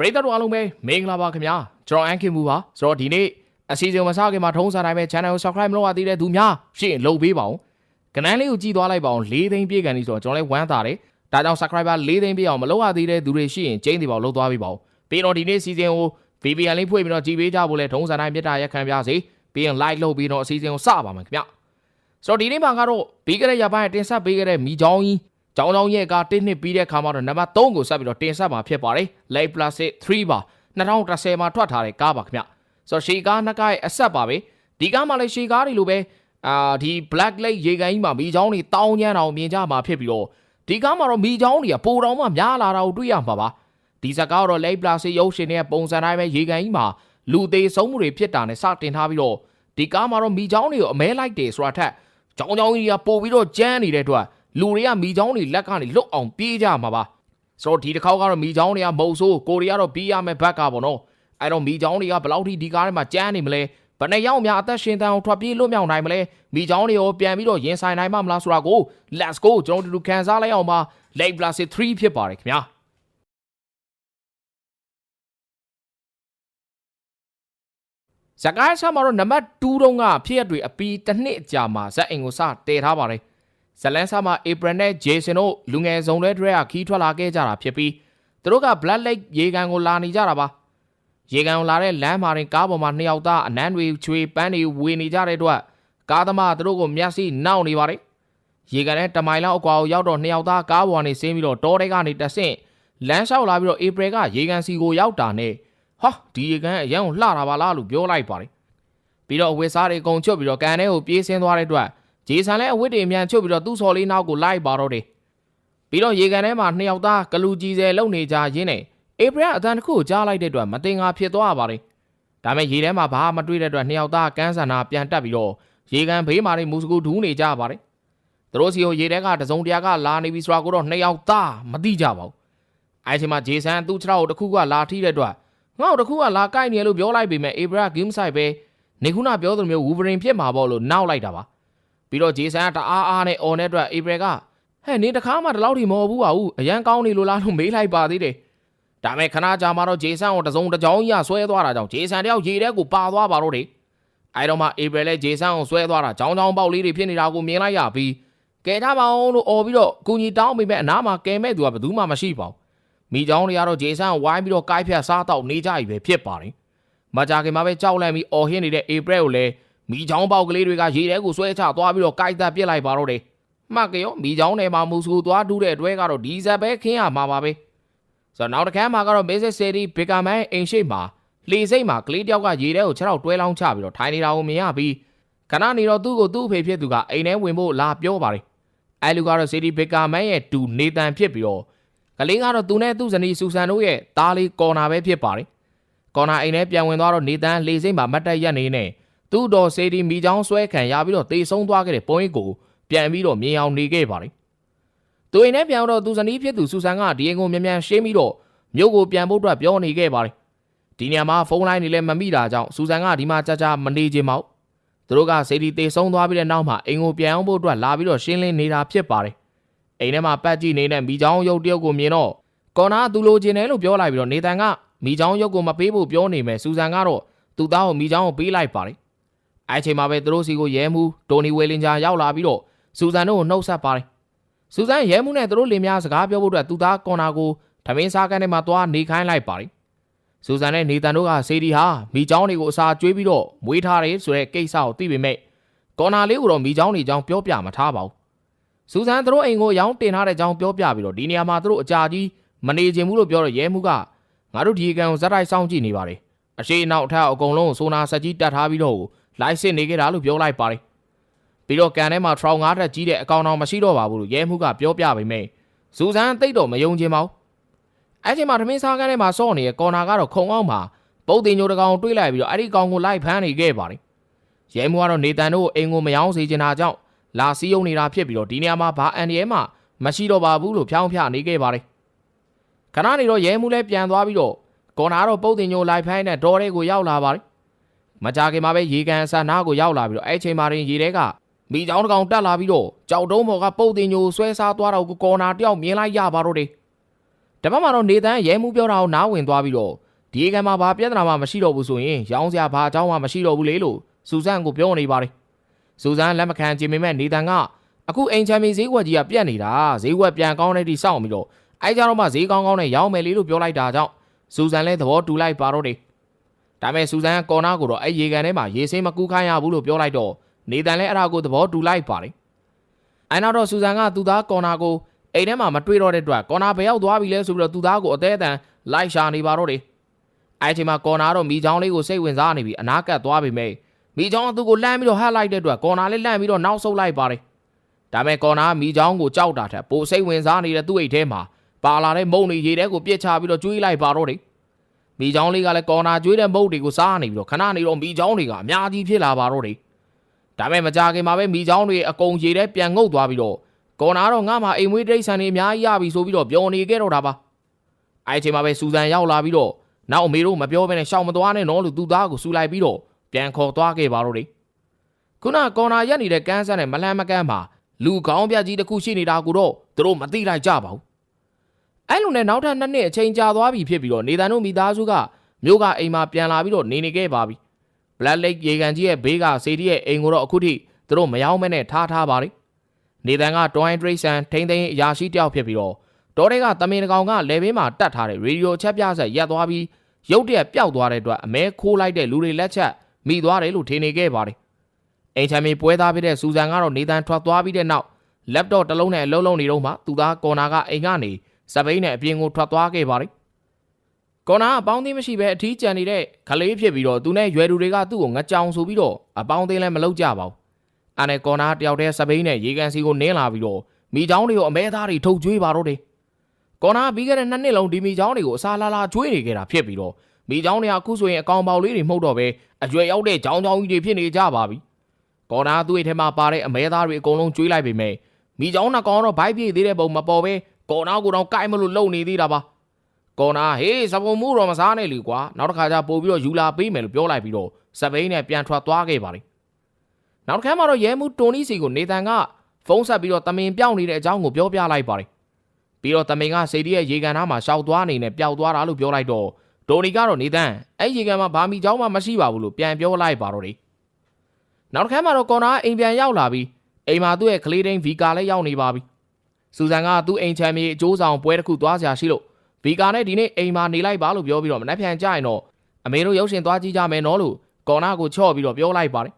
ပရိသတ်တို့အားလုံးပဲမင်္ဂလာပါခင်ဗျာကျွန်တော်အန်ခင်မူပါဆိုတော့ဒီနေ့အစီအစဉ်မစခင်မှာထုံးစံတိုင်းပဲ channel ကို subscribe မလုပ်ရသေးတဲ့သူများရှင့်လုပ်ပေးပါဦးကနန်းလေးကိုကြည့်သွားလိုက်ပါအောင်၄သိန်းပြည့်ကန်ပြီဆိုတော့ကျွန်တော်လည်းဝမ်းသာတယ်ဒါကြောင့် subscriber ၄သိန်းပြည့်အောင်မလုပ်ရသေးတဲ့သူတွေရှိရင်ကျင်းစီပါအောင်လုပ်သွားပေးပါဦးပြီးတော့ဒီနေ့စီစဉ်ကို VPN လေးဖွင့်ပြီးတော့ကြည်ပေးကြဖို့လဲထုံးစံတိုင်းမြတ်တာရက်ခံပြစေပြီးရင် like လုပ်ပြီးတော့အစီအစဉ်ကိုစပါမယ်ခင်ဗျဆိုတော့ဒီနေ့မှာကတော့ပြီးခဲ့တဲ့ရပိုင်းတင်ဆက်ပေးခဲ့တဲ့မိချောင်းကြီး ကျောင်းကျောင်းရဲ့က1နှစ်ပြီးတဲ့ခါမှာတော့နံပါတ်3ကိုဆက်ပြီးတော့တင်ဆက်မှာဖြစ်ပါတယ် Light Plus 3ပါ2010မှာထွက်ထားတဲ့ကားပါခင်ဗျဆိုတော့ရှေကားနှစ်ကားရဲ့အဆက်ပါပဲဒီကားမှာလည်းရှေကားတွေလိုပဲအာဒီ Black Lake ရေကန်ကြီးမှာမိချောင်းတွေတောင်းကျမ်းအောင်မြင်ကြမှာဖြစ်ပြီးတော့ဒီကားမှာတော့မိချောင်းတွေကပိုတောင်မှများလာတာကိုတွေ့ရမှာပါဒီဇက်ကားတော့ Light Plus ရုပ်ရှင်ရဲ့ပုံစံတိုင်းပဲရေကန်ကြီးမှာလူသေးဆုံးမှုတွေဖြစ်တာနဲ့စတင်ထားပြီးတော့ဒီကားမှာတော့မိချောင်းတွေကိုအမဲလိုက်တယ်ဆိုတာထက်ကြောင်ကြောင်ကြီးကပို့ပြီးတော့ကြမ်းနေတဲ့အတွက် လူတွေကမိချောင်းတွေလက်ကနေလွတ်အောင်ပြေးကြမှာပါဆိုတော့ဒီတစ်ခေါက်ကတော့မိချောင်းတွေကမုံဆိုးကိုရီးယားတော့ပြီးရမယ်ဘက်ကပေါ့နော်အဲ့တော့မိချောင်းတွေကဘယ်လောက်ထိဒီကားထဲမှာကြမ်းနေမလဲဘယ်နှစ်ယောက်များအသက်ရှင်တန်အောင်ထွက်ပြေးလွတ်မြောက်နိုင်မလဲမိချောင်းတွေရောပြန်ပြီးတော့ရင်ဆိုင်နိုင်မှာမလားဆိုတာကို let's go ကျွန်တော်တို့ခံစားလိုက်အောင်ပါ Lake Plus 3ဖြစ်ပါတယ်ခင်ဗျာဇကားဆာမှာတော့နံပါတ်2တုန်းကဖြစ်ရတွေအပီတစ်နှစ်အကြာမှာဇက်အင်ကိုစတည်ထားပါတယ် ဇလန်ဆာမှာ April နဲ့ Jason တို့လူငယ်စုံတဲ့ track ခီးထွက်လာခဲ့ကြတာဖြစ်ပြီးသူတို့က Black Lake ရေကန်ကိုလာနေကြတာပါရေကန်ကိုလာတဲ့လမ်းမှာတင်ကားပေါ်မှာနှစ်ယောက်သားအနမ်းတွေချွေပန်းတွေဝေနေကြတဲ့အတွက်ကားသမားသူတို့ကိုမျက်စိနှောက်နေပါတယ်ရေကန်နဲ့တမိုင်လောက်အကွာကိုရောက်တော့နှစ်ယောက်သားကားပေါ်ကနေဆင်းပြီးတော့တောထဲကနေတဆင့်လမ်းလျှောက်လာပြီးတော့ April ကရေကန်စီကိုရောက်တာနဲ့ဟာဒီရေကန်အရန်ကိုလှတာပါလားလို့ပြောလိုက်ပါတယ်ပြီးတော့အဝတ်စားတွေအကုန်ချွတ်ပြီးတော့ကန်ထဲကိုပြေးဆင်းသွားတဲ့အတွက် ဂျေဆန်လည်းအဝတ်တွေအမြန်ချွတ်ပြီးတော့သူ့ဆော်လေးနောက်ကိုလိုက်ပါတော့တယ်ပြီးတော့ရေကန်ထဲမှာနှစ်ယောက်သားကလူကြီးစဲလုံနေကြရင်းနဲ့အေပရအတန်တစ်ခုကိုကြားလိုက်တဲ့အတွက်မတင်ငါဖြစ်သွားပါတယ်ဒါပေမဲ့ရေထဲမှာဘာမှမတွေ့တဲ့အတွက်နှစ်ယောက်သားကန်းဆန်နာပြန်တက်ပြီးတော့ရေကန်ဘေးမှာနေမူစကူဒူးနေကြပါတယ်သူတို့စီကိုရေထဲကတစုံတရာကလာနေပြီဆိုတာကိုတော့နှစ်ယောက်သားမသိကြပါဘူးအဲအချိန်မှာဂျေဆန်သူ့ခြေထောက်ကိုတစ်ခုကလာထိတဲ့အတွက်ငါ့ကိုတစ်ခုကလာကိုက်နေလို့ပြောလိုက်ပေမဲ့အေဘရာဂိမ်းဆိုင်ပဲနေခုနပြောသလိုမျိုးဝူဗရင်ဖြစ်မှာပေါ့လို့နောက်လိုက်တာပါ ပြီးတော့ဂျေဆန်ကတအားအားနဲ့အော်တဲ့အတွက်အေဘရာကဟဲ့နေတခါမှဒီလောက်ထိမဟုတ်ဘူးပါဘူးအရန်ကောင်းနေလို့လားလို့မေးလိုက်ပါသေးတယ်ဒါမဲ့ခဏကြာမှတော့ဂျေဆန်ကိုတစုံတစ်ကြောင်းကြီးဆွဲသွားတာကြောင့်ဂျေဆန်တယောက်ရေထဲကိုပါသွားပါတော့တယ်အဲတော့မှအေဘရာလည်းဂျေဆန်ကိုဆွဲသွားတာကြောင်းကြောင်းပေါက်လေးတွေဖြစ်နေတာကိုမြင်လိုက်ရပြီးကဲကြပါအောင်လို့អော်ပြီးတော့ကုညီတောင်းမိမဲ့အနားမှာကဲမဲ့သူကဘယ်သူမှမရှိပါဘူးမိချောင်းတွေကတော့ဂျေဆန်ကိုဝိုင်းပြီးတော့ကိုက်ဖြတ်စားတော့နေကြပြီပဲဖြစ်ပါတယ်မကြခင်မှာပဲကြောက်လန့်ပြီးအော်ဟင်းနေတဲ့အေပရက်ကိုလည်း မိချောင်းပေါက်ကလေးတွေကရေထဲကိုဆွဲချသွားပြီးတော့ကိုက်တက်ပြစ်လိုက်ပါတော့တယ်မှတ်ကြရောမိချောင်းထဲမှာမူစကူသွားတူးတဲ့အတွဲကတော့ဒီဇက်ပဲခင်းရမှာပါပဲဆိုတော့နောက်တစ်ခါမှာကတော့မေးစစ်စီတီဘီကာမန်အိမ်ရှိမှာလှေစိတ်မှာကလေးတယောက်ကရေထဲကိုခြေထောက်တွဲလောင်းချပြီးတော့ထိုင်နေတာကိုမြင်ရပြီးခဏနေတော့သူ့ကိုသူ့အဖေဖြစ်သူကအိမ်ထဲဝင်ဖို့လာပြောပါတယ်အဲလူကတော့စီတီဘီကာမန်ရဲ့တူနေတန်ဖြစ်ပြီးတော့ကလေးကတော့သူနဲ့သူ့ဇနီးဆူဆန်တို့ရဲ့သားလေးကော်နာပဲဖြစ်ပါတယ်ကော်နာအိမ်ထဲပြန်ဝင်သွားတော့နေတန်လေစိမ့်မှာမတ်တက်ရက်နေနဲ့ သူ့တော်စေဒီမိချောင်းဆွဲခံရပြီးတော့တေဆုံးသွားခဲ့တဲ့ပုံရိပ်ကိုပြန်ပြီးတော့မြင်အောင်နေခဲ့ပါတယ်သူအိမ်ထဲပြန်တော့သူဇနီးဖြစ်သူဆူဆန်ကဒီအိမ်ကိုမြန်မြန်ရှင်းပြီးတော့မြို့ကိုပြန်ဖို့အတွက်ပြောနေခဲ့ပါတယ်ဒီညမှာဖုန်းလိုင်းတွေလည်းမမိတာကြောင့်ဆူဆန်ကဒီမှာကြာကြာမနေချင်ပါဘူးသူတို့ကစေဒီတေဆုံးသွားပြီးတဲ့နောက်မှာအိမ်ကိုပြန်အောင်ဖို့အတွက်လာပြီးတော့ရှင်းလင်းနေတာဖြစ်ပါတယ်အိမ်ထဲမှာပတ်ကြည့်နေတဲ့မိချောင်းရုပ်တယောက်ကိုမြင်တော့ကော်နာသူလိုချင်တယ်လို့ပြောလိုက်ပြီးတော့နေတန်ကမိချောင်းရုပ်ကိုမပေးဖို့ပြောနေမယ်စူဇန်ကတော့သူ့သားကိုမိချောင်းကိုပေးလိုက်ပါတယ် အဲအချိန်မှာပဲသူတို့စီကိုရဲမှုတိုနီဝေလင်ဂျာရောက်လာပြီးတော့စူဇန်တို့ကိုနှုတ်ဆက်ပါတယ်စူဇန်ရဲမှုနဲ့သူတို့လင်မယားစကားပြောဖို့အတွက်သူ့သားကော်နာကိုထမင်းစားကန်းထဲမှာသွားနေခိုင်းလိုက်ပါတယ်စူဇန်နဲ့နေတန်တို့ကစေဒီဟာမိချောင်းတွေကိုအစာကျွေးပြီးတော့မွေးထားတယ်ဆိုတဲ့ကိစ္စကိုသိပေမဲ့ကော်နာလေးကိုတော့မိချောင်းတွေကြောင်းပြောပြမထားပါဘူးစူဇန်တို့အိမ်ကိုရောင်းတင်ထားတဲ့ကြောင်းပြောပြပြီးတော့ဒီနေရာမှာတို့အကြာကြီးမနေချင်ဘူးလို့ပြောတော့ရဲမှုကငါတို့ဒီကန်ကိုဇက်တိုက်စောင့်ကြည့်နေပါတယ်အရှိအနောက်အထက်အကုန်လုံးကိုဆိုနာဆက်ကြီးတက်ထားပြီးတော့ လိုက်စစ်နေကြတာလို့ပြောလိုက်ပါတယ်ပြီးတော့ကန်ထဲမှာထရောင်ငါးထက်ကြီးတဲ့အကောင်တော်မရှိတော့ပါဘူးလို့ရဲမှုကပြောပြပေမဲ့စူဇန်သိတော့မယုံချင်ပါဘူးအဲ့ချိန်မှာထမင်းစားကန်းထဲမှာစော့နေတဲ့ကော်နာကတော့ခုံအောင်မှာပုတ်တင်ညိုတကောင်တွေးလိုက်ပြီးတော့အဲ့ဒီကောင်ကိုလိုက်ဖမ်းနေခဲ့ပါတယ်ရဲမှုကတော့နေတန်တို့အိမ်ကိုမယောင်းစေချင်တာကြောင့်လာစည်းရုံနေတာဖြစ်ပြီးတော့ဒီနေရာမှာဘာအန်ဒီရဲမှမရှိတော့ပါဘူးလို့ဖြောင်းဖြနေခဲ့ပါတယ်ခဏနေတော့ရဲမှုလည်းပြန်သွားပြီးတော့ကော်နာတော့ပုတ်တင်ညိုလိုက်ဖိုင်းနဲ့ဒေါ်တွေကိုရောက်လာပါတယ် မကြခင်မှာပဲရေကန်ဆန်နာကိုရောက်လာပြီးတော့အဲ့ချိန်မှာရင်ရေထဲကမိချောင်းတစ်ကောင်တက်လာပြီးတော့ကြောက်တုံးပေါ်ကပုတ်တင်ညိုဆွဲစားသွားတော့ကိုကော်နာတယောက်မြင်လိုက်ရပါတော့တယ်တပတ်မှာတော့နေတန်ရဲမှုပြောတာကိုနားဝင်သွားပြီးတော့ဒီကံမှာဘာပြဿနာမှမရှိတော့ဘူးဆိုရင်ရောင်းစရာဘာအကြောင်းမှမရှိတော့ဘူးလေလို့စူဇန်ကိုပြောနေပါတယ်စူဇန်လက်မခံချင်ပေမဲ့နေတန်ကအခုအိမ်ချမ်းမီဈေးကွက်ကြီးကပြတ်နေတာဈေးကွက်ပြန်ကောင်းတဲ့တိစောင့်ပြီးတော့အဲကြတော့မှဈေးကောင်းကောင်းနဲ့ရောင်းမယ်လေလို့ပြောလိုက်တာကြောင့်စူဇန်လည်းသဘောတူလိုက်ပါတော့တယ် ဒါပေမဲ့စူဇန်ကကော်နာကိုတော့အဲရေကန်ထဲမှာရေစင်းမကူးခိုင်းရဘူးလို့ပြောလိုက်တော့နေတန်လည်းအဲ့ဒါကိုသဘောတူလိုက်ပါတယ်အဲနောက်တော့စူဇန်ကသူ့သားကော်နာကိုအိမ်ထဲမှာမတွေ့တော့တဲ့အတွက်ကော်နာဘယ်ရောက်သွားပြီလဲဆိုပြီးတော့သူ့သားကိုအသေးအတန်လိုက်ရှာနေပါတော့တယ်အဲအချိန်မှာကော်နာတော့မိချောင်းလေးကိုစိတ်ဝင်စားနေပြီးအနာကတ်သွားပြီမဲ့မိချောင်းကသူ့ကိုလှမ်းပြီးတော့ဟတ်လိုက်တဲ့အတွက်ကော်နာလေးလှမ်းပြီးတော့နောက်ဆုတ်လိုက်ပါတယ်ဒါပေမဲ့ကော်နာကမိချောင်းကိုကြောက်တာထက်ပိုစိတ်ဝင်စားနေတဲ့သူ့အိတ်ထဲမှာပါလာတဲ့မုံတွေရေထဲကိုပြစ်ချပြီးတော့ကျွေးလိုက်ပါတော့တယ် မိချောင်းလေးကလည်းကော်နာကျွေးတဲ့မုံတွေကိုစားနေပြီးတော့ခဏနေတော့မိချောင်းတွေကအများကြီးဖြစ်လာပါတော့တယ်ဒါပေမဲ့မကြခင်မှာပဲမိချောင်းတွေအကုန်ရေထဲပြန်ငုပ်သွားပြီးတော့ကော်နာတော့ငါမှအိမ်မွေးတိရစ္ဆာန်တွေအများကြီးရပြီဆိုပြီးတော့ပျော်နေခဲ့တော့တာပါအဲအချိန်မှာပဲစူဇန်ရောက်လာပြီးတော့နောက်အမေတို့မပြောဘဲနဲ့ရှောင်မသွားနဲ့နော်လို့သူ့သားကိုစူလိုက်ပြီးတော့ပြန်ခေါ်သွားခဲ့ပါတော့တယ်ခုနကော်နာရက်နေတဲ့ကန်းဆန်းနဲ့မလန်းမကန်းမှာလူကောင်းပြကြီးတစ်ခုရှိနေတာကိုတော့သူတို့မသိလိုက်ကြပါဘူး အဲ့လိုနဲ့နောက်ထပ်နှစ်နှစ်အချိန်ကြာသွားပြီဖြစ်ပြီးတော့နေတန်တို့မိသားစုကမြို့ကအိမ်မှာပြန်လာပြီးတော့နေနေခဲ့ပါပြီ Black Lake ရေကန်ကြီးရဲ့ဘေးကစေတီရဲ့အိမ်ကိုတော့အခုထိသူတို့မရောက်မဲနဲ့ထားထားပါလိမ့်နေတန်ကတွိုင်းဒရိတ်ဆန်ထိမ့်သိမ်းအရာရှိတယောက်ဖြစ်ပြီးတော့တောထဲကတမင်တကောင်ကလေဘင်းမှာတတ်ထားတဲ့ရေဒီယိုချက်ပြဆက်ရက်သွားပြီးရုတ်တရက်ပျောက်သွားတဲ့အတွက်အမဲခိုးလိုက်တဲ့လူတွေလက်ချက်မိသွားတယ်လို့ထင်နေခဲ့ပါတယ်အိမ်ချမ်းမီပွဲသားဖြစ်တဲ့စူဇန်ကတော့နေတန်ထွက်သွားပြီးတဲ့နောက် laptop တစ်လုံးနဲ့အလုံးလုံးနေတော့မှသူသားကော်နာကအိမ်ကနေ စပိန်နဲ့အပြင်ကိုထွက်သွားခဲ့ပါတယ်ကော်နာအပေါင်းအသင်းမရှိဘဲအထီးကျန်နေတဲ့ခလေးဖြစ်ပြီးတော့သူနဲ့ရွယ်သူတွေကသူ့ကိုငကြောင်ဆိုပြီးတော့အပေါင်းအသင်းလည်းမလုပ်ကြပါဘူးအဲ့နဲ့ကော်နာတယောက်တည်းစပိန်နဲ့ရေကန်စီကိုနင်းလာပြီးတော့မိချောင်းတွေကိုအမဲသားတွေထုတ်ကျွေးပါတော့တယ်ကော်နာပြီးခဲ့တဲ့နှစ်နှစ်လုံးဒီမိချောင်းတွေကိုအစာလာလာကျွေးနေခဲ့တာဖြစ်ပြီးတော့မိချောင်းတွေကအခုဆိုရင်အကောင်ပေါက်လေးတွေမှုတ်တော့ပဲအရွယ်ရောက်တဲ့ချောင်းချောင်းကြီးတွေဖြစ်နေကြပါပြီကော်နာသူ့ရဲ့ထဲမှာပါတဲ့အမဲသားတွေအကုန်လုံးကျွေးလိုက်ပေမဲ့မိချောင်းနှကောင်တော့ဘိုက်ပြေးသေးတဲ့ပုံမပေါ်ပဲ ကော်နာကိုတော့ကိုက်မလို့လုံနေသေးတာပါကော်နာဟေးစပုံမှုတော့မစားနဲ့လေကွာနောက်တစ်ခါကျပို့ပြီးတော့ယူလာပေးမယ်လို့ပြောလိုက်ပြီးတော့စပိန်နဲ့ပြန်ထွက်သွားခဲ့ပါလိမ့်နောက်တစ်ခါမှတော့ရဲမှုတိုနီစီကိုနေတန်ကဖုန်းဆက်ပြီးတော့တမင်ပြောင်းနေတဲ့အကြောင်းကိုပြောပြလိုက်ပါတယ်ပြီးတော့တမင်ကစေတီရဲ့ရေကန်သားမှာရှောက်သွားနေနဲ့ပျောက်သွားတာလို့ပြောလိုက်တော့တိုနီကတော့နေတန်အဲ့ရေကန်မှာဘာမီเจ้าမှမရှိပါဘူးလို့ပြန်ပြောလိုက်ပါတော့တယ်နောက်တစ်ခါမှတော့ကော်နာအိမ်ပြန်ရောက်လာပြီးအိမ်မှာသူ့ရဲ့ကလေးတိုင်းဗီကာလည်းရောက်နေပါပြီ စူဇန်ကသူ့အိမ်ချမ်းမြေအကျိုးဆောင်ပွဲတစ်ခုသွားစရာရှိလို့ဗီကာနဲ့ဒီနေ့အိမ်မှာနေလိုက်ပါလို့ပြောပြီးတော့မနှက်ပြန်ကြရင်တော့အမေတို့ရုပ်ရှင်သွားကြည့်ကြမယ်နော်လို့ကော်နာကိုချော့ပြီးတော့ပြောလိုက်ပါတယ်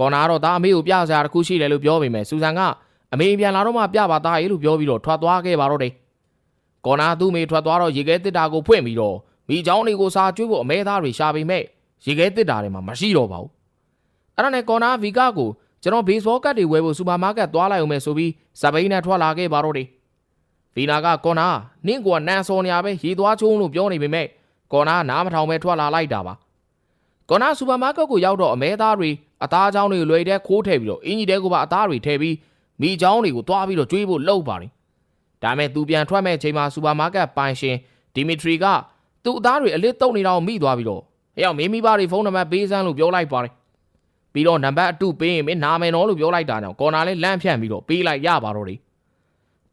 ကော်နာကတော့ဒါအမေကိုပြစရာတစ်ခုရှိတယ်လို့ပြောပေမဲ့စူဇန်ကအမေပြန်လာတော့မှပြပါသားရေးလို့ပြောပြီးတော့ထွက်သွားခဲ့ပါတော့တယ်ကော်နာသူ့မေထွက်သွားတော့ရေခဲတစ်တာကိုဖွင့်ပြီးတော့မိချောင်းတွေကိုစာကျွေးဖို့အမဲသားတွေရှာပေမဲ့ရေခဲတစ်တာတွေမှာမရှိတော့ပါဘူးအဲ့ဒါနဲ့ကော်နာဗီကာကို ကျွန်တော်ဘေးဘောကတ်တွေဝယ်ဖို့စူပါမားကတ်သွားလိုက်အောင်မယ်ဆိုပြီးစပိန်နဲ့ထွက်လာခဲ့ပါတော့တယ်ဗီနာကကော်နာနင့်ကနန်စော်နေရပဲရေသွားချုံးလို့ပြောနေပေမဲ့ကော်နာနားမထောင်ပဲထွက်လာလိုက်တာပါကော်နာစူပါမားကတ်ကိုရောက်တော့အမဲသားတွေအသားချောင်းတွေလွယ်တဲ့ခိုးထည့်ပြီးတော့အင်ကြီးတဲကိုပါအသားတွေထည့်ပြီးမိချောင်းတွေကိုတွားပြီးတော့ကျွေးဖို့လှုပ်ပါတယ်ဒါမဲ့သူပြန်ထွက်မဲ့အချိန်မှာစူပါမားကတ်ပိုင်ရှင်ဒီမီထရီကသူ့အသားတွေအလစ်တုံနေတာကိုမိသွားပြီးတော့ဟဲ့အောင်မင်းမိဘတွေဖုန်းနံပါတ်ပေးစမ်းလို့ပြောလိုက်ပါတယ် ပြီးတော့နံပါတ်အတုပေးရင်မင်းနာမယ်နော်လို့ပြောလိုက်တာကြောင့်ကော်နာလေးလန့်ဖြန့်ပြီးတော့ပေးလိုက်ရပါတော့တယ်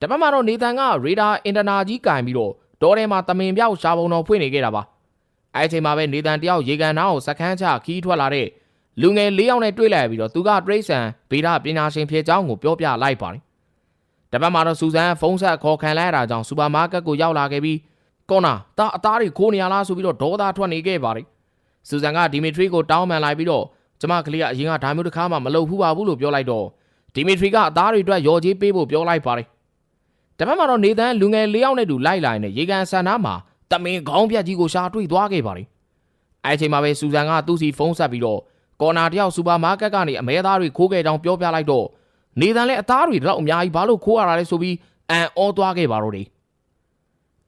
တပတ်မှာတော့နေတန်ကရေဒါအင်တာနာကြီးကင်ပြီးတော့ဒေါ်ထဲမှာတမင်ပြောက်ရှားပုံတော်ဖွင့်နေခဲ့တာပါအဲအချိန်မှာပဲနေတန်တယောက်ရေကန်နာကိုစကန်းချခီးထွက်လာတဲ့လူငယ်၄ယောက်နဲ့တွေ့လိုက်ပြီးတော့သူကတရိတ်ဆန်ဗေဒပညာရှင်ဖြစ်ကြောင်းကိုပြောပြလိုက်ပါတယ်တပတ်မှာတော့စူဇန်ဖုန်းဆက်ခေါ်ခံလိုက်ရတာကြောင့်စူပါမားကတ်ကိုရောက်လာခဲ့ပြီးကောနာတာအသားတွေခိုးနေရလားဆိုပြီးတော့ဒေါသထွက်နေခဲ့ပါတယ်စူဇန်ကဒီမီထရီကိုတောင်းပန်လိုက်ပြီးတော့ ကျမကလေးကအရင်ကဒါမျိုးတစ်ခါမှမလုပ်ဘူးပါဘူးလို့ပြောလိုက်တော့ဒီမီထရီကအသားတွေအတွက်ရော်ကြီးပေးဖို့ပြောလိုက်ပါတယ်တပတ်မှာတော့နေသန်လူငယ်၄ယောက်နဲ့တူလိုက်လာနေရေကန်ဆန်နာမှာတမင်ခေါင်းပြက်ကြီးကိုရှာတွေ့သွားခဲ့ပါတယ်အဲအချိန်မှာပဲစူဇန်ကသူ့စီဖုန်းဆက်ပြီးတော့ကော်နာတယောက်စူပါမားကတ်ကနေအမဲသားတွေခိုးခဲ့ကြောင်းပြောပြလိုက်တော့နေသန်လည်းအသားတွေတော့အများကြီးဘာလို့ခိုးရတာလဲဆိုပြီးအန်အောသွားခဲ့ပါတော့တယ်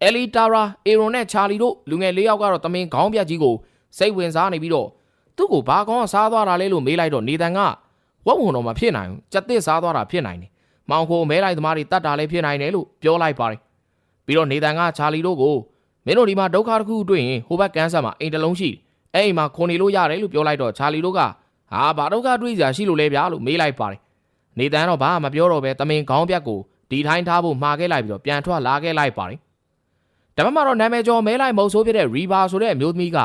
အဲလီတာရာအေရွန်နဲ့ချာလီတို့လူငယ်၄ယောက်ကတော့တမင်ခေါင်းပြက်ကြီးကိုစိတ်ဝင်စားနေပြီးတော့ သူ့ကိုဘာကောင်းစားသွားတာလဲလို့မေးလိုက်တော့နေတန်ကဝက်ဝင်တော့မဖြစ်နိုင်ဘူးကြက်သစ်စားသွားတာဖြစ်နိုင်တယ်မောင်ခိုမဲလိုက်သမားတွေတတ်တာလည်းဖြစ်နိုင်တယ်လို့ပြောလိုက်ပါတယ်ပြီးတော့နေတန်ကချာလီတို့ကိုမင်းတို့ဒီမှာဒုက္ခတစ်ခုတွေ့ရင်ဟိုဘက်ကန်းဆက်မှာအိမ်တစ်လုံးရှိအဲ့အိမ်မှာခွန်နေလို့ရတယ်လို့ပြောလိုက်တော့ချာလီတို့ကဟာဘာဒုက္ခတွေ့စရာရှိလို့လဲဗျာလို့မေးလိုက်ပါတယ်နေတန်တော့ဘာမှမပြောတော့ပဲတမင်ခေါင်းပြက်ကိုဒီထိုင်းထားဖို့မှားခဲ့လိုက်ပြီးတော့ပြန်ထွက်လာခဲ့လိုက်ပါတယ်တတပတ်မှာတော့နာမည်ကျော်မဲလိုက်မုံဆိုးဖြစ်တဲ့ Riva ဆိုတဲ့အမျိုးသမီးက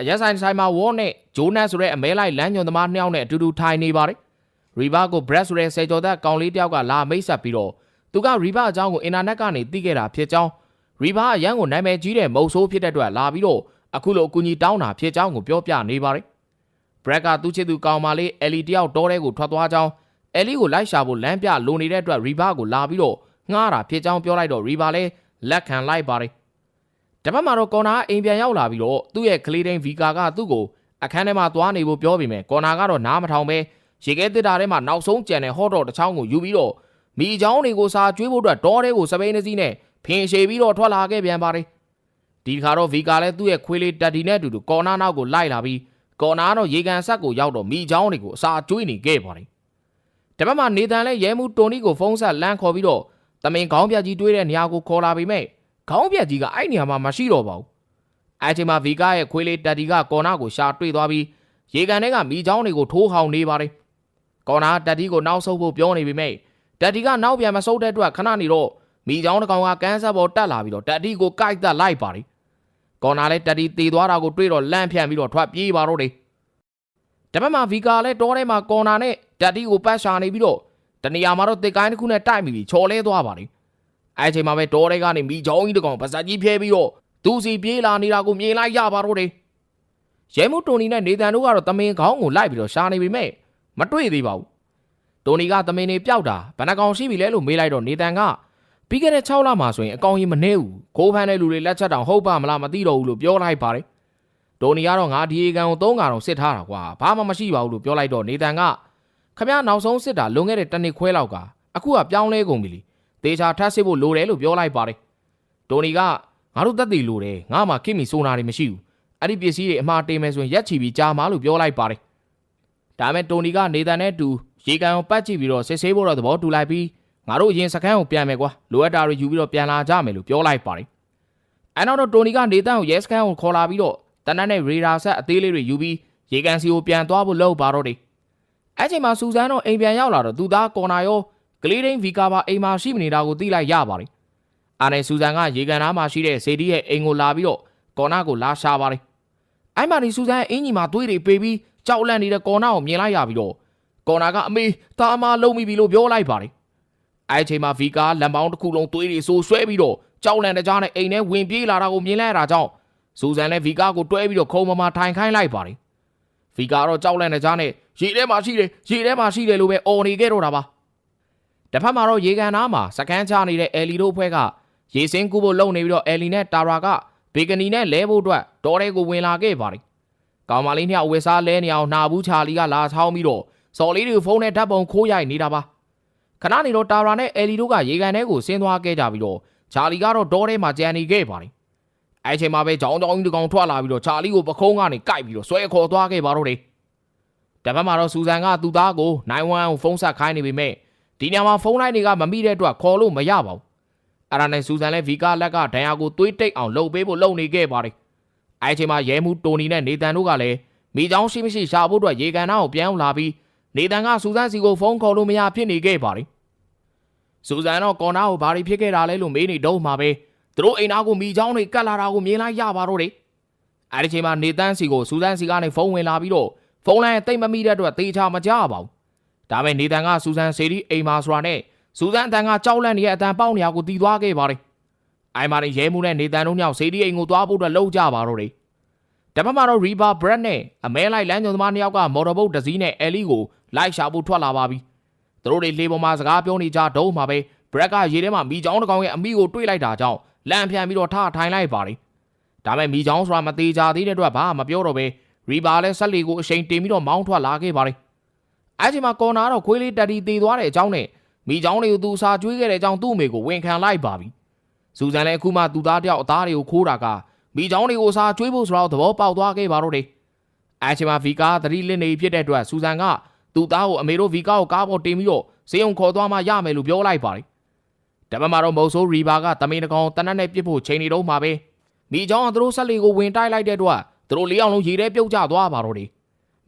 အရက်ဆိုင်ဆိုင်မှာ War နဲ့ Jonas ဆိုတဲ့အမဲလိုက်လမ်းညွန်သမားနှစ်ယောက်နဲ့အတူတူထိုင်နေပါတယ်။ Riva ကို Brad ဆိုတဲ့ဆယ်ကျော်သက်ကောင်လေးတစ်ယောက်ကလာမိတ်ဆက်ပြီးတော့သူက Riva အကြောင်းကိုအင်တာနက်ကနေသိခဲ့တာဖြစ်ကြောင်း Riva အရန်ကိုနာမည်ကြီးတဲ့မုံဆိုးဖြစ်တဲ့အတွက်လာပြီးတော့အခုလိုအကူအညီတောင်းတာဖြစ်ကြောင်းကိုပြောပြနေပါတယ်။ Brad ကသူ့ချစ်သူကောင်မလေး Ellie တယောက်တောထဲကိုထွက်သွားကြောင်း Ellie ကိုလိုက်ရှာဖို့လမ်းပြလိုနေတဲ့အတွက် Riva ကိုလာပြီးတော့ငှားတာဖြစ်ကြောင်းပြောလိုက်တော့ Riva လည်းလက်ခံလိုက်ပါတယ်။ တပတ်မှာတော့ကော်နာကအိမ်ပြန်ရောက်လာပြီးတော့သူ့ရဲ့ကလေးတိုင်းဗီကာကသူ့ကိုအခန်းထဲမှာသွားနေဖို့ပြောပြီးမယ်ကော်နာကတော့နားမထောင်ပဲရေခဲတစ်တာထဲမှာနောက်ဆုံးကြံတဲ့ဟော့တော့တစ်ချောင်းကိုယူပြီးတော့မိချောင်းတွေကိုစာကျွေးဖို့အတွက်တောထဲကိုစပိန်နှစီးနဲ့ဖင်ရှည်ပြီးတော့ထွက်လာခဲ့ပြန်ပါတယ်။ဒီခါတော့ဗီကာလည်းသူ့ရဲ့ခွေးလေးတက်ဒီနဲ့အတူတူကော်နာနောက်ကိုလိုက်လာပြီးကော်နာကတော့ရေကန်ဆက်ကိုရောက်တော့မိချောင်းတွေကိုအစာကျွေးနေခဲ့ပါတယ်။တပတ်မှာနေတန်လည်းရဲမှုတိုနီကိုဖုန်းဆက်လမ်းခေါ်ပြီးတော့တမင်ခေါင်းပြကြီးတွေးတဲ့နေရာကိုခေါ်လာပြီးမဲ့ ခေါင်းပြကြီးကအဲ့နေရာမှာမရှိတော့ပါဘူး။အဲ့ချိန်မှာဗီကာရဲ့ခွေးလေးတက်ဒီကကော်နာကိုရှာတွေ့သွားပြီးရေကန်ထဲကမိချောင်းတွေကိုထိုးဟောင်နေပါတယ်။ကော်နာတက်ဒီကိုနောက်ဆုတ်ဖို့ပြောနေပြီမဲ့တက်ဒီကနောက်ပြန်မဆုတ်တဲ့အတွက်ခဏနေတော့မိချောင်းတစ်ကောင်ကကန်းဆက်ပေါ်တက်လာပြီးတော့တက်ဒီကိုကိုက်တက်လိုက်ပါတယ်။ကော်နာလည်းတက်ဒီတေသွားတာကိုတွေ့တော့လန့်ဖြန့်ပြီးတော့ထွက်ပြေးပါတော့တယ်။တပတ်မှာဗီကာလည်းတောထဲမှာကော်နာနဲ့တက်ဒီကိုပတ်ရှာနေပြီးတော့တနေရာမှာတော့တစ်ကိုင်းတစ်ခုနဲ့တိုက်မိပြီးချော်လဲသွားပါတယ်။ အဲချိန်မှာပဲတောထဲကနေမိချောင်းကြီးတစ်ကောင်ပါဇက်ကြီးဖျဲပြီးတော့သူစီပြေးလာနေတာကိုမြင်လိုက်ရပါတော့တယ်။ရဲမှုတိုနီနဲ့နေတန်တို့ကတော့တမင်ခေါင်းကိုလိုက်ပြီးတော့ရှာနေပေမဲ့မတွေ့သေးပါဘူး။တိုနီကတမင်နေပျောက်တာဘယ်နှကောင်ရှိပြီလဲလို့မေးလိုက်တော့နေတန်ကပြီးခဲ့တဲ့6လမှာဆိုရင်အကောင်ကြီးမနှဲဘူး။ခိုးဖမ်းတဲ့လူတွေလက်ချက်တောင်ဟုတ်ပါမလားမသိတော့ဘူးလို့ပြောလိုက်ပါတယ်။တိုနီကတော့ငါဒီအေကန်ကို3ကောင်စစ်ထားတာကွာဘာမှမရှိပါဘူးလို့ပြောလိုက်တော့နေတန်ကခမရနောက်ဆုံးစစ်တာလွန်ခဲ့တဲ့တစ်နှစ်ခွဲလောက်ကအခုကပြောင်းလဲကုန်ပြီလေ တေချာထပ်စစ်ဖို့လိုတယ်လို့ပြောလိုက်ပါတယ်တိုနီကငါတို့တက်တည်လိုတယ်ငါမှခင်မီဆိုနာတွေမရှိဘူးအဲ့ဒီပစ္စည်းတွေအမှားတင်မယ်ဆိုရင်ရက်ချီပြီးကြာမှာလို့ပြောလိုက်ပါတယ်ဒါမဲ့တိုနီကနေတန်နဲ့တူရေကန်ကိုပတ်ကြည့်ပြီးတော့စစ်ဆေးဖို့တော့သဘောတူလိုက်ပြီးငါတို့အရင်စခန်းကိုပြန်မယ်ကွာလိုအပ်တာတွေယူပြီးတော့ပြန်လာကြမယ်လို့ပြောလိုက်ပါတယ်အဲ့နောက်တော့တိုနီကနေတန်ကိုရဲစခန်းကိုခေါ်လာပြီးတော့တနက်နဲ့ရေဒါဆက်အသေးလေးတွေယူပြီးရေကန်စီကိုပြန်သွားဖို့လုပ်ပါတော့တယ်အဲ့ချိန်မှာစူဇန်တော့အိမ်ပြန်ရောက်လာတော့သူသားကော်နာရော ကလေးတိုင်းဗီကာပါအိမ်မှာရှိမနေတာကိုသိလိုက်ရပါတယ်။အာနဲ့စူဇန်ကရေကန်သားမှာရှိတဲ့ဇေဒီရဲ့အိမ်ကိုလာပြီးတော့ကော်နာကိုလာရှာပါတယ်။အဲ့မှာဒီစူဇန်အင်ကြီးမှာသွေးတွေပေပြီးကြောက်လန့်နေတဲ့ကော်နာကိုမြင်လိုက်ရပြီးတော့ကော်နာကအမေတာအမလုံးမိပြီလို့ပြောလိုက်ပါတယ်။အဲ့ချိန်မှာဗီကာလမ်းပေါင်းတစ်ခုလုံးသွေးတွေဆိုးဆွဲပြီးတော့ကြောက်လန့်တဲ့ကြားနဲ့အိမ်ထဲဝင်ပြေးလာတာကိုမြင်လိုက်ရတာကြောင့်စူဇန်နဲ့ဗီကာကိုတွဲပြီးတော့ခုံမမထိုင်ခိုင်းလိုက်ပါတယ်။ဗီကာတော့ကြောက်လန့်တဲ့ကြားနဲ့ရေထဲမှာရှိတယ်ရေထဲမှာရှိတယ်လို့ပဲអော်နေခဲ့တော့တာပါ တစ်ဖက်မှာတော့ရေကန်သားမှာစကန်ချနေတဲ့အဲလီတို့အဖွဲ့ကရေစင်းကူဖို့လုံနေပြီးတော့အဲလီနဲ့တာရာကဘေကနီနဲ့လဲဖို့အတွက်ဒေါ်ရဲကိုဝင်လာခဲ့ပါတယ်ကောင်မလေးနှစ်ယောက်ဝက်စားလဲနေအောင်နှာဘူးချာလီကလာချောင်းပြီးတော့စော်လေးတွေဖုန်းနဲ့ဓာတ်ပုံခိုးရိုက်နေတာပါခဏနေတော့တာရာနဲ့အဲလီတို့ကရေကန်ထဲကိုဆင်းသွားခဲ့ကြပြီးတော့ချာလီကတော့ဒေါ်ထဲမှာကြံနေခဲ့ပါတယ်အဲချိန်မှာပဲကြောင်ကြောင်ကြီးတကောင်ထွက်လာပြီးတော့ချာလီကိုပခုံးကနေကိုက်ပြီးတော့ဆွဲခေါ်သွားခဲ့ပါတော့တယ်တပတ်မှာတော့စူဇန်ကသူ့သားကို911ကိုဖုန်းဆက်ခိုင်းနေပေမဲ့ ဒီညမှာဖုန်းလိုင်းတွေကမမိတဲ့အတွက်ခေါ်လို့မရပါဘူးအဲ့ဒါနဲ့စူဇန်လည်းဗီကာလက်ကဒဏ်ရာကိုသွေးတိတ်အောင်လှုပ်ပေးဖို့လုပ်နေခဲ့ပါတယ်အဲ့ချိန်မှာရဲမှုတိုနီနဲ့နေတန်တို့ကလည်းမိချောင်းရှိမရှိရှာဖို့အတွက်ရေကန်သားကိုပြန်လာပြီးနေတန်ကစူဇန်စီကိုဖုန်းခေါ်လို့မရဖြစ်နေခဲ့ပါတယ်စူဇန်တော့ကော်နာကိုဘာတွေဖြစ်ခဲ့တာလဲလို့မေးနေတော့မှာပဲသူတို့အိမ်သားကိုမိချောင်းတွေကတ်လာတာကိုမြင်လိုက်ရပါတော့တယ်အဲ့ဒီချိန်မှာနေတန်စီကိုစူဇန်စီကနေဖုန်းဝင်လာပြီးတော့ဖုန်းလိုင်းတိတ်မမိတဲ့အတွက်တေချာမကြပါဘူး ဒါပေမဲ့နေတန်ကစူဇန်စေဒီအိမ်မာဆိုတာနဲ့စူဇန်အတန်ကကြောက်လန့်နေတဲ့အတန်ပေါက်နေရကိုတီးသွားခဲ့ပါတယ်အိုင်မာရင်ရဲမှုနဲ့နေတန်တို့ညောင်စေဒီအိမ်ကိုသွားဖို့အတွက်လှုပ်ကြပါတော့တယ်တပတ်မှာတော့ရီဘာဘရက်နဲ့အမဲလိုက်လမ်းညွန်သမားနှစ်ယောက်ကမော်တော်ဘုတ်တစ်စီးနဲ့အဲလီကိုလိုက်ရှာဖို့ထွက်လာပါပြီသူတို့တွေလေပေါ်မှာစကားပြောနေကြတော့မှပဲဘရက်ကရေထဲမှာမိချောင်းတစ်ကောင်ရဲ့အမိကိုတွေ့လိုက်တာကြောင့်လန့်ဖြန့်ပြီးတော့ထထိုင်လိုက်ပါတယ်ဒါပေမဲ့မိချောင်းဆိုတာမသေးကြသေးတဲ့အတွက်ဘာမှမပြောတော့ပဲရီဘာလည်းဆက်လီကိုအရှိန်တင်ပြီးတော့မောင်းထွက်လာခဲ့ပါတယ် အဲ့ဒီမှာကော်နာတော့ခွေးလေးတက်တီတေသွားတဲ့အကြောင်းနဲ့မိချောင်းတွေကိုသူစာကျွေးခဲ့တဲ့အကြောင်းသူ့အမေကိုဝန်ခံလိုက်ပါပြီစူဇန်လည်းအခုမှသူ့သားတယောက်အသားတွေကိုခိုးတာကမိချောင်းတွေကိုစာကျွေးဖို့ဆိုတော့သဘောပေါက်သွားခဲ့ပါတော့တယ်အဲ့ဒီမှာဗီကာသတိလစ်နေဖြစ်တဲ့အတွက်စူဇန်ကသူ့သားကိုအမေတို့ဗီကာကိုကားပေါ်တင်ပြီးတော့စေယုံခေါ်သွားမှရမယ်လို့ပြောလိုက်ပါတယ်တပတ်မှာတော့မုတ်ဆိုးရီဘာကတမင်တကောင်တနက်နဲ့ပြစ်ဖို့ချိန်နေတော့မှပဲမိချောင်းကသူတို့ဆက်လီကိုဝင်တိုက်လိုက်တဲ့အတွက်သူတို့လေးအောင်လုံးရေထဲပြုတ်ကျသွားပါတော့တယ်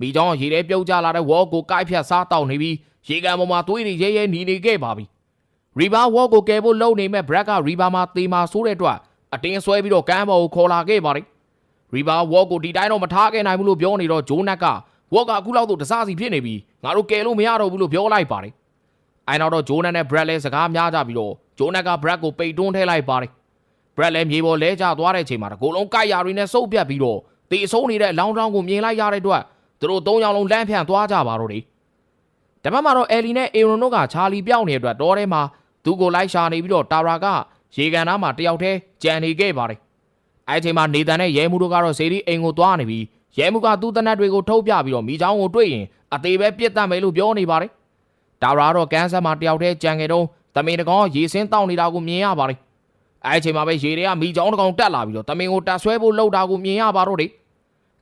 မိချောင်းရေထဲပြုတ်ကျလာတဲ့ဝေါ်ကိုကိုက်ဖြတ်စားတောက်နေပြီးရေကန်ပေါ်မှာသွေးတွေရဲရဲหนีနေခဲ့ပါပြီရီဘာဝေါ်ကိုကယ်ဖို့လုံနေမဲ့ဘရက်ကရီဘာမှာတေမာဆိုးတဲ့အတွက်အတင်းဆွဲပြီးတော့ကမ်းပေါ်ကိုခေါ်လာခဲ့ပါတယ်ရီဘာဝေါ့ကိုဒီတိုင်းတော့မထားခဲ့နိုင်ဘူးလို့ပြောနေတော့ဂျိုးနက်ကဝေါ့ကအခုလောက်တော့တစားစီဖြစ်နေပြီငါတို့ကယ်လို့မရတော့ဘူးလို့ပြောလိုက်ပါတယ်အဲနောက်တော့ဂျိုးနက်နဲ့ဘရက်လဲစကားများကြပြီးတော့ဂျိုးနက်ကဘရက်ကိုပိတ်တွန်းထဲလိုက်ပါတယ်ဘရက်လဲမြေပေါ်လဲကျသွားတဲ့အချိန်မှာတကိုယ်လုံးကိုက်ရာတွေနဲ့စုပ်ပြတ်ပြီးတော့တေအဆုံးနေတဲ့အလောင်းတောင်းကိုမြင်လိုက်ရတဲ့အတွက် သူတို့သုံးယောက်လုံးလမ်းဖြန့်သွားကြပါတော့တယ်တပတ်မှာတော့အဲလီနဲ့အေရွန်တို့ကချာလီပြောင်းနေတဲ့အတွက်တောထဲမှာသူ့ကိုလိုက်ရှာနေပြီးတော့တာရာကရေကန်သားမှာတယောက်တည်းကြံနေခဲ့ပါတယ်အဲအချိန်မှာနေတန်နဲ့ရဲမှုတို့ကတော့စေရီအိမ်ကိုသွားနေပြီးရဲမှုကသူ့တနက်တွေကိုထုတ်ပြပြီးတော့မိချောင်းကိုတွေ့ရင်အသေးပဲပြစ်တတ်မယ်လို့ပြောနေပါတယ်တာရာတော့ကန်ဆာမှာတယောက်တည်းကြံခဲ့တော့တမင်တကောင်ရေစင်းတောက်နေတာကိုမြင်ရပါတယ်အဲအချိန်မှာပဲရေတွေကမိချောင်းတကောင်တက်လာပြီးတော့တမင်ကိုတက်ဆွဲဖို့လှုပ်တာကိုမြင်ရပါတော့တယ်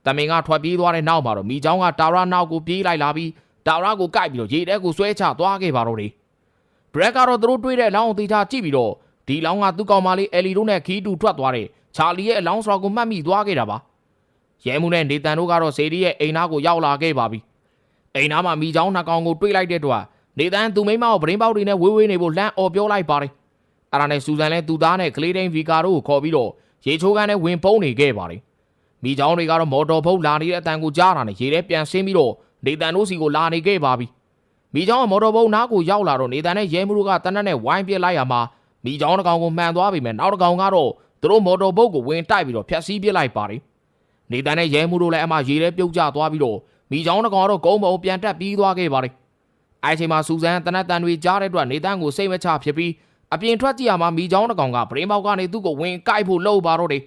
တမင်ကထွက်ပြေးသွားတဲ့နောက်မှာတော့မိချောင်းကတာရာနောက်ကိုပြေးလိုက်လာပြီးတာရာကိုကိုက်ပြီးတော့ရေထဲကိုဆွဲချသွားခဲ့ပါတော့တယ်ဘရက်ကတော့သူတို့တွေ့တဲ့အလောင်းကိုသေချာကြည့်ပြီးတော့ဒီလောင်းကသူ့ကောင်မလေးအယ်လီတို့နဲ့ခီးတူထွက်သွားတဲ့ချာလီရဲ့အလောင်းဆိုတာကိုမှတ်မိသွားခဲ့တာပါရဲမှုနဲ့နေတန်တို့ကတော့စေဒီရဲ့အိမ်သားကိုရောက်လာခဲ့ပါပြီအိမ်သားမှာမိချောင်းနှစ်ကောင်ကိုတွေ့လိုက်တဲ့အတွက်နေတန်သူမိမကိုပရင်းပေါက်တွေနဲ့ဝေးဝေးနေဖို့လှမ်းអော်ပြောလိုက်ပါတယ်အဲ့ဒါနဲ့စူဇန်လည်းသူသားနဲ့ကလေးတိုင်းဗီကာတို့ကိုခေါ်ပြီးတော့ရေချိုးကန်းနဲ့ဝင်ပုံးနေခဲ့ပါတယ် မိချောင်းတွေကတော့မော်တော်ဘုတ်လာနေတဲ့အတန်ကိုကြားတာနဲ့ရေထဲပြန်ဆင်းပြီးတော့နေတန်တို့စီကိုလာနေခဲ့ပါပြီမိချောင်းကမော်တော်ဘုတ်နားကိုရောက်လာတော့နေတန်နဲ့ရဲမှုတို့ကတနက်နဲ့ဝိုင်းပြစ်လိုက်ရမှာမိချောင်းတစ်ကောင်ကိုမှန်သွားပြီမဲ့နောက်တစ်ကောင်ကတော့သူတို့မော်တော်ဘုတ်ကိုဝင်တိုက်ပြီးတော့ဖျက်ဆီးပစ်လိုက်ပါတယ်နေတန်နဲ့ရဲမှုတို့လည်းအမှရေထဲပြုတ်ကျသွားပြီးတော့မိချောင်းတစ်ကောင်ကတော့ကုန်းပေါ်ပြန်တက်ပြီးသွားခဲ့ပါတယ်အဲအချိန်မှာစူဇန်တနက်တန်တွေကြားတဲ့အတွက်နေတန်ကိုစိတ်မချဖြစ်ပြီးအပြင်ထွက်ကြည့်ရမှာမိချောင်းတစ်ကောင်ကပရင်းပေါက်ကနေသူ့ကိုဝင်ကိုက်ဖို့လှုပ်ပါတော့တယ်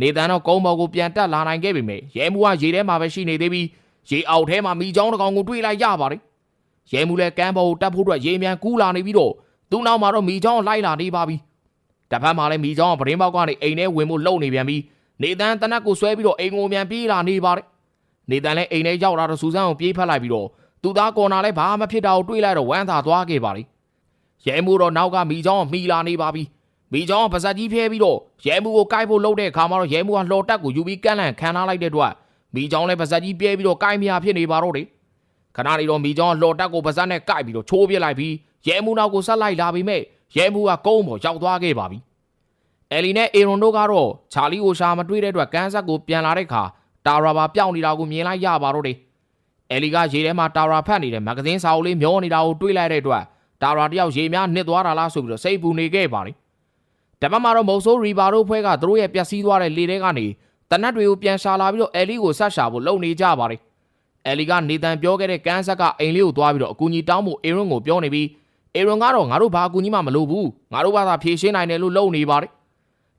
နေတန်တော့ကုန်းပေါ်ကိုပြန်တက်လာနိုင်ခဲ့ပြီမဲ့ရဲမှုကရေထဲမှာပဲရှိနေသေးပြီးရေအောက်ထဲမှာမိချောင်းတစ်ကောင်ကိုတွေ့လိုက်ရပါတယ်ရဲမှုလည်းကမ်းပေါ်ကိုတက်ဖို့အတွက်ရေမြန်ကူးလာနေပြီးတော့သူ့နောက်မှာတော့မိချောင်းလိုက်လာနေပါပြီတစ်ဖက်မှာလည်းမိချောင်းကပရင်းပေါက်ကနေအိမ်ထဲဝင်ဖို့လှုပ်နေပြန်ပြီးနေတန်တနက်ကိုဆွဲပြီးတော့အိမ်ကိုမြန်ပြေးလာနေပါတယ်နေတန်လည်းအိမ်ထဲရောက်လာတော့စူဇန်ကိုပြေးဖက်လိုက်ပြီးတော့သူသားကော်နာလည်းဘာမှဖြစ်တာကိုတွေးလိုက်တော့ဝမ်းသာသွားခဲ့ပါလိရဲမှုတော့နောက်ကမိချောင်းကမိလာနေပါပြီ မိချောင်းကပါဇက်ကြီးဖျဲပြီးတော့ရဲမှုကိုကိုက်ဖို့လှုပ်တဲ့အခါမှာတော့ရဲမှုကလှော်တက်ကိုယူပြီးကန့်လန့်ခံထားလိုက်တဲ့အတွက်မိချောင်းလည်းပါဇက်ကြီးပြဲပြီးတော့ကိုက်မရဖြစ်နေပါတော့တယ်ခဏနေတော့မိချောင်းကလှော်တက်ကိုပါဇက်နဲ့ကိုက်ပြီးတော့ချိုးပြစ်လိုက်ပြီးရဲမှုနောက်ကိုဆက်လိုက်လာပြီးမဲ့ရဲမှုကကုန်းပေါ်ရောက်သွားခဲ့ပါပြီအဲလီနဲ့အေရွန်တို့ကတော့ချာလီကိုရှာမတွေ့တဲ့အတွက်ကန်းဆက်ကိုပြန်လာတဲ့အခါတာရာပါပြောင်းနေတာကိုမြင်လိုက်ရပါတော့တယ်အဲလီကရေထဲမှာတာရာဖတ်နေတဲ့မဂဇင်းစာအုပ်လေးမျောနေတာကိုတွေ့လိုက်တဲ့အတွက်တာရာတယောက်ရေများနစ်သွားတာလားဆိုပြီးတော့စိတ်ပူနေခဲ့ပါတ ယ်တပတ်မှာတော့မုတ်ဆိုးရီဘာတို့ဖွဲ့ကသူတို့ရဲ့ပျက်စီးသွားတဲ့လေထဲကနေတနတ်တွေကိုပြန်ရှာလာပြီးတော့အဲလီကိုဆက်ရှာဖို့လုပ်နေကြပါတယ်အဲလီကနေတန်ပြောခဲ့တဲ့ကန်းဆက်ကအိမ်လေးကိုသွားပြီးတော့အကူကြီးတောင်းဖို့အေရွန်ကိုပြောနေပြီးအေရွန်ကတော့ငါတို့ဘာအကူကြီးမှမလုပ်ဘူးငါတို့ဘာသာဖြေရှင်းနိုင်တယ်လို့လုပ်နေပါတယ်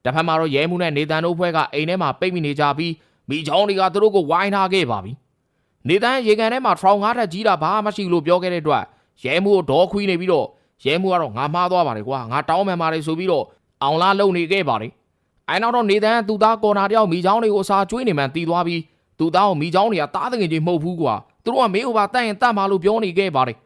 တစ်ဖက်မှာတော့ရဲမှုနဲ့နေတန်တို့ဖွဲ့ကအိမ်ထဲမှာပိတ်မိနေကြပြီးမိချောင်းတွေကသူတို့ကိုဝိုင်းထားခဲ့ပါပြီနေတန်ရေကန်ထဲမှာထရောင်ငါးထက်ကြီးတာဘာမှမရှိလို့ပြောခဲ့တဲ့အတွက်ရဲမှုကိုဒေါ်ခွီးနေပြီးတော့ရဲမှုကတော့ငါမှားသွားပါတယ်ကွာငါတောင်းမှန်ပါတယ်ဆိုပြီးတော့ အောင်လားလုံနေခဲ့ပါတယ်အဲနောက်တော့နေတန်သူသားကော်နာတယောက်မိချောင်းတွေကိုအစာကျွေးနေမှန်တီးသွားပြီးသူသားကိုမိချောင်းတွေကတားတငင်ကြီးမဟုတ်ဘူးကွာသူတို့ကမေးဥပါတတ်ရင်တတ်မှာလို့ပြောနေခဲ့ပါတယ်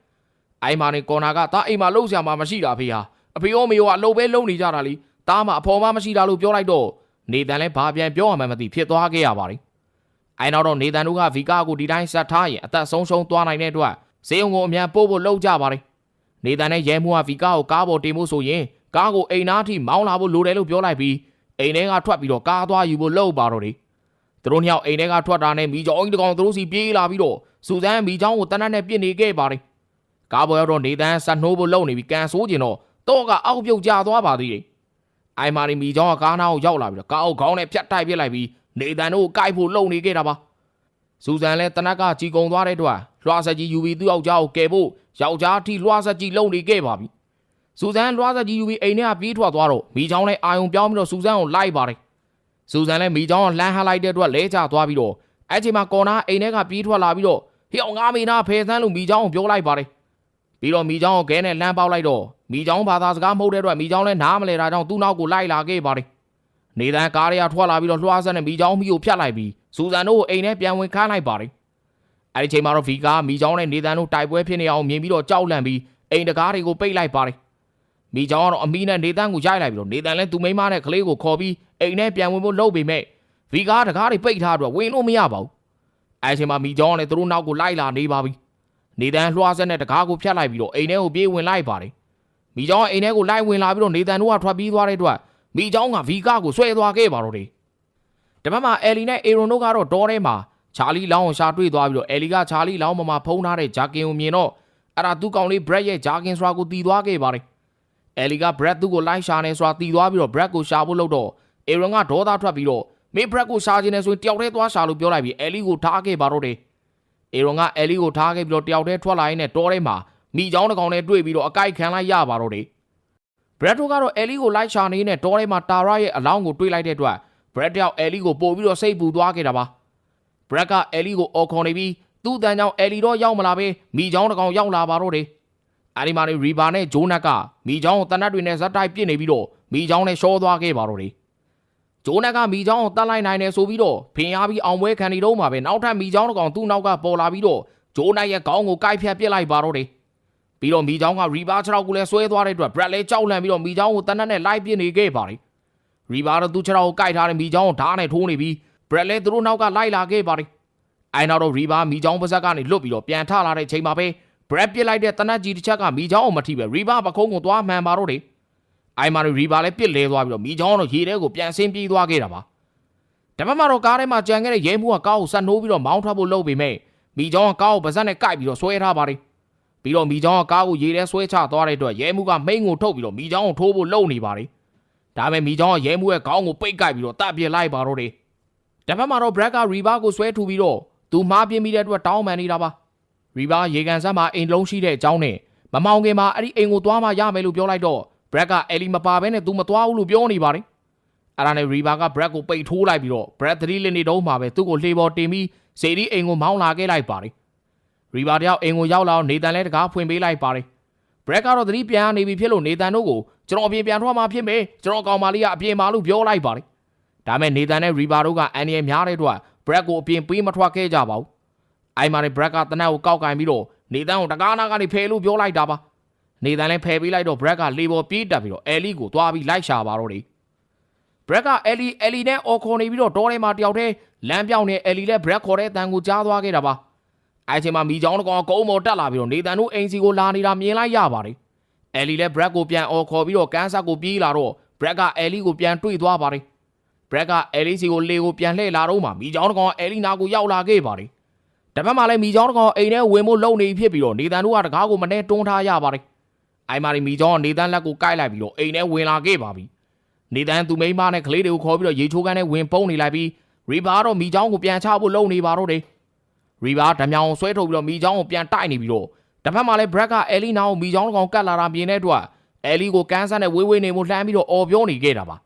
အိုင်မာနေကော်နာကတားအိမ်မှာလှုပ်ရှားမှာမရှိတာဖေဟာအဖေရောမေရောကအလုပ်ပဲလုပ်နေကြတာလीတားမှာအဖော်မမရှိတာလို့ပြောလိုက်တော့နေတန်လည်းဘာပြန်ပြောရမှန်းမသိဖြစ်သွားခဲ့ရပါတယ်အဲနောက်တော့နေတန်တို့ကဗီကာကိုဒီတိုင်းဆက်ထားရင်အသက်ဆုံးရှုံးသွားနိုင်တဲ့အတွက်ဈေးုံကိုအမြန်ပို့ဖို့လုပ်ကြပါတယ်နေတန်နဲ့ရဲမှုကဗီကာကိုကားပေါ်တင်ဖို့ဆိုရင် ကားကိုအိမ်သားထိမောင်းလာဖို့လိုတယ်လို့ပြောလိုက်ပြီးအိမ်ထဲကထွက်ပြီးတော့ကားသွားယူဖို့လုပ်ပါတော့တယ်သူတို့နှစ်ယောက်အိမ်ထဲကထွက်တာနဲ့မိချောင်းတကောင်သူတို့စီပြေးလာပြီးတော့စူဇန်မိချောင်းကိုတနတ်နဲ့ပြစ်နေခဲ့ပါတယ်ကားပေါ်ရောက်တော့နေတန်ဆက်နှိုးဖို့လုပ်နေပြီးကန်ဆိုးကျင်တော့တော့ကအောက်ပြုတ်ကျသွားပါသေးတယ်အိုင်မာရီမိချောင်းကကားနားကိုရောက်လာပြီးတော့ကားအုပ်ခေါင်းနဲ့ဖြတ်တိုက်ပစ်လိုက်ပြီးနေတန်တို့ကိုကိုက်ဖို့လုပ်နေခဲ့တာပါစူဇန်လည်းတနက်ကကြီးကုံသွားတဲ့အတွက်လွှာဆက်ကြီးယူပြီးသူ့ယောက်ျားကိုကယ်ဖို့ယောက်ျားထိလွှာဆက်ကြီးလုံနေခဲ့ပါပြီ စူဇန်လွှာဆက်ကြီးယူပြီးအိမ်ထဲကပြေးထွက်သွားတော့မိချောင်းလည်းအာယုံပြောင်းပြီးတော့စူဇန်ကိုလိုက်ပါတယ်စူဇန်လည်းမိချောင်းကလမ်းဟလိုက်တဲ့အတွက်လဲကျသွားပြီးတော့အဲ့ချိန်မှာကော်နာအိမ်ထဲကပြေးထွက်လာပြီးတော့ဟေ့အောင်ငါမေနာဖယ်ဆန်းလို့မိချောင်းကိုပြောလိုက်ပါတယ်ပြီးတော့မိချောင်းကိုခဲနဲ့လမ်းပေါက်လိုက်တော့မိချောင်းဘာသာစကားမဟုတ်တဲ့အတွက်မိချောင်းလည်းနားမလဲတာကြောင့်သူ့နောက်ကိုလိုက်လာခဲ့ပါတယ်နေတန်းကားတွေကထွက်လာပြီးတော့လွှားဆက်နဲ့မိချောင်းမိကိုဖြတ်လိုက်ပြီးစူဇန်တို့ကိုအိမ်ထဲပြန်ဝင်ခန်းလိုက်ပါတယ်အဲ့ဒီချိန်မှာတော့ဗီကာမိချောင်းနဲ့နေတန်းတို့တိုက်ပွဲဖြစ်နေအောင်မြင်ပြီးတော့ကြောက်လန့်ပြီးအိမ်တကားတွေကိုပိတ်လိုက်ပါတယ် မိချောင်းကတော့အမီနဲ့နေတန်းကိုရိုက်လိုက်ပြီးတော့နေတန်းလည်းသူမိန်းမနဲ့ကလေးကိုခေါ်ပြီးအိမ်ထဲပြန်ဝင်ဖို့လုပ်ပေမဲ့ဗီကာတကားတွေပိတ်ထားတော့ဝင်လို့မရပါဘူးအဲ့ဒီချိန်မှာမိချောင်းကလည်းသူတို့နောက်ကိုလိုက်လာနေပါပြီနေတန်းလွှားဆက်နဲ့တကားကိုဖြတ်လိုက်ပြီးတော့အိမ်ထဲကိုပြေးဝင်လိုက်ပါတယ်မိချောင်းကအိမ်ထဲကိုလိုက်ဝင်လာပြီးတော့နေတန်းတို့ကထွက်ပြီးသွားတဲ့အတွက်မိချောင်းကဗီကာကိုဆွဲသွားခဲ့ပါတော့တယ်တပတ်မှာအယ်လီနဲ့အေရွန်တို့ကတော့တောထဲမှာချာလီလောင်းကိုရှာတွေ့သွားပြီးတော့အယ်လီကချာလီလောင်းပေါ်မှာဖုံးထားတဲ့ဂျာကင်ကိုမြင်တော့အဲ့ဒါသူ့ကောင်လေးဘရက်ရဲ့ဂျာကင်ဆိုတာကိုတီးသွားခဲ့ပါတယ် အဲလီကဘရက်သူ့ကိုလိုက်ရှာနေဆိုတာတီးသွားပြီးတော့ဘရက်ကိုရှာဖို့လုပ်တော့အေရွန်ကဒေါသထွက်ပြီးတော့မင်းဘရက်ကိုရှာခြင်းနဲ့ဆိုရင်တယောက်တည်းသွားရှာလို့ပြောလိုက်ပြီးအဲလီကိုထားခဲ့ပါတော့တယ်အေရွန်ကအဲလီကိုထားခဲ့ပြီးတော့တယောက်တည်းထွက်လာရင်းနဲ့တောထဲမှာမိချောင်းတစ်ကောင်နဲ့တွေ့ပြီးတော့အကိုက်ခံလိုက်ရပါတော့တယ်ဘရက်တိုကတော့အဲလီကိုလိုက်ရှာနေနဲ့တောထဲမှာတာရာရဲ့အလောင်းကိုတွေးလိုက်တဲ့အတွက်ဘရက်တယောက်အဲလီကိုပို့ပြီးတော့စိတ်ပူသွားခဲ့တာပါဘရက်ကအဲလီကိုအော်ခေါ်နေပြီးသူ့တန်ကြောင့်အဲလီတော့ရောက်မလာပဲမိချောင်းတစ်ကောင်ရောက်လာပါတော့တယ် အဲဒီမှာနေရီဘာနဲ့ဂျိုးနက်ကမိချောင်းကိုတနတ်တွေနဲ့ဇက်တိုက်ပစ်နေပြီးတော့မိချောင်းနဲ့ရှောသွားခဲ့ပါတော့တယ်ဂျိုးနက်ကမိချောင်းကိုတတ်လိုက်နိုင်တယ်ဆိုပြီးတော့ဖင်အားပြီးအောင်ပွဲခံနေတော့မှာပဲနောက်ထပ်မိချောင်းတစ်ကောင်သူ့နောက်ကပေါ်လာပြီးတော့ဂျိုးနက်ရဲ့ခေါင်းကိုကိုက်ဖြတ်ပစ်လိုက်ပါတော့တယ်ပြီးတော့မိချောင်းကရီဘာခြေထောက်ကိုလည်းဆွဲသွားတဲ့အတွက်ဘရက်လည်းကြောက်လန့်ပြီးတော့မိချောင်းကိုတနက်နဲ့လိုက်ပစ်နေခဲ့ပါတယ်။ရီဘာတော့သူ့ခြေထောက်ကိုကိုက်ထားတဲ့မိချောင်းကိုဓာတ်နဲ့ထိုးနေပြီးဘရက်လည်းသူတို့နောက်ကလိုက်လာခဲ့ပါတယ်။အဲနောက်တော့ရီဘာမိချောင်းပါဇက်ကနေလွတ်ပြီးတော့ပြန်ထလာတဲ့ချိန်မှာပဲ ဘရက်ပစ်လိုက်တဲ့တနက်ကြီးတစ်ချက်ကမိချောင်းကိုမထိပဲရီဘာပခုံးကိုသွားမှန်ပါတော့တယ်။အိုင်မာရီဘာလည်းပစ်လဲသွားပြီးတော့မိချောင်းတော့ရေထဲကိုပြန်ဆင်းပြေးသွားခဲ့တာပါ။တပတ်မှာတော့ကားထဲမှာကြံခဲ့တဲ့ရဲမှုကကားကိုဆက်နိုးပြီးတော့မောင်းထွက်ဖို့လုပ်ပေမဲ့မိချောင်းကကားကိုပါဇက်နဲ့ကိုက်ပြီးတော့ဆွဲထားပါတယ်။ပြီးတော့မိချောင်းကကားကိုရေထဲဆွဲချသွားတဲ့အတွက်ရဲမှုကမိန်ကိုထုတ်ပြီးတော့မိချောင်းကိုထိုးဖို့လုပ်နေပါတယ်။ဒါပေမဲ့မိချောင်းကရဲမှုရဲ့ခေါင်းကိုပိတ်ကိုက်ပြီးတော့တပ်ပြစ်လိုက်ပါတော့တယ်။တစ်ဖက်မှာတော့ဘရက်ကရီဘာကိုဆွဲထူပြီးတော့သူမှားပြင်းပြီးတဲ့အတွက်တောင်းပန်နေတာပါ။ ရီဘာရေကန်ဆန်းမှာအိမ်လုံးရှိတဲ့အကြောင်းနဲ့မမောင်ခင်မှာအဲ့ဒီအိမ်ကိုသွားမှရမယ်လို့ပြောလိုက်တော့ဘရက်ကအဲလီမပါဘဲနဲ့သူမသွားဘူးလို့ပြောနေပါတယ်။အဲ့ဒါနဲ့ရီဘာကဘရက်ကိုပိတ်ထိုးလိုက်ပြီးတော့ဘရက်သတိလင်းနေတော့မှပဲသူ့ကိုလှေပေါ်တင်ပြီးစေဒီအိမ်ကိုမောင်းလာခဲ့လိုက်ပါတယ်။ရီဘာတယောက်အိမ်ကိုရောက်လာတော့နေတန်လဲတကားဖွင့်ပေးလိုက်ပါတယ်ဘရက်ကတော့သတိပြန်နေပြီဖြစ်လို့နေတန်တို့ကိုကျွန်တော်အပြင်ပြန်ထွက်มาဖြစ်မယ်ကျွန်တော်ကောင်မလေးကအပြင်မှာလို့ပြောလိုက်ပါတယ်ဒါမဲ့နေတန်နဲ့ရီဘာတို့ကအန်ရီများတဲ့အတွက်ဘရက်ကိုအပြင်ပေးမထွက်ခဲ့ကြပါဘူး အိုင်မာနဲ့ဘရက်ကတနက်ကိုကောက်ကင်ပြီးတော့နေတန်ကိုတကားနာကနေဖယ်လို့ပြောလိုက်တာပါနေတန်လည်းဖယ်ပေးလိုက်တော့ဘရက်ကလေပေါ်ပြေးတက်ပြီးတော့အဲလီကိုသွားပြီးလိုက်ရှာပါတော့တယ်ဘရက်ကအဲလီအဲလီနဲ့အော်ခေါ်နေပြီးတော့တောထဲမှာတယောက်တည်းလမ်းပြောင်းနေအဲလီလည်းဘရက်ခေါ်တဲ့အတန်ကိုကြားသွားခဲ့တာပါအဲချိန်မှာမိချောင်းတကောင်ကုန်းပေါ်တက်လာပြီးတော့နေတန်တို့အိမ်စီကိုလာနေတာမြင်လိုက်ရပါတယ်။အဲလီလည်းဘရက်ကိုပြန်အော်ခေါ်ပြီးတော့ကန်ဆာကိုပြေးလာတော့ဘရက်ကအဲလီကိုပြန်တွေ့သွားပါတယ်။ဘရက်ကအဲလီစီကိုလေကိုပြန်လှည့်လာတော့မှမိချောင်းတကောင်အဲလီနာကိုရောက်လာခဲ့ပါတယ်။ တပတ်မှလည်းမိချောင်းတကောင်အိမ်ထဲဝင်ဖို့လုံနေဖြစ်ပြီးတော့နေတန်တို့ကတကားကိုမနဲ့တွန်းထားရပါတယ်။အိုင်မာရီမိချောင်းကနေတန်လက်ကိုကိုက်လိုက်ပြီးတော့အိမ်ထဲဝင်လာခဲ့ပါပြီ။နေတန်သူမိန်းမနဲ့ကလေးတွေကိုခေါ်ပြီးတော့ရေချိုးကန်းနဲ့ဝင်ပုန်းနေလိုက်ပြီးရီဘာတော့မိချောင်းကိုပြန်ချဖို့လုံနေပါတော့တယ်။ရီဘာဓမြောင်ဆွဲထုတ်ပြီးတော့မိချောင်းကိုပြန်တိုက်နေပြီးတော့တစ်ဖက်မှာလည်းဘရက်ကအဲလီနာကိုမိချောင်းကောင်ကတ်လာတာမြင်တဲ့အတွက်အဲလီကိုကန်းဆန်းနဲ့ဝေးဝေးနေမှုလှမ်းပြီးတော့အော်ပြောနေခဲ့တာပါ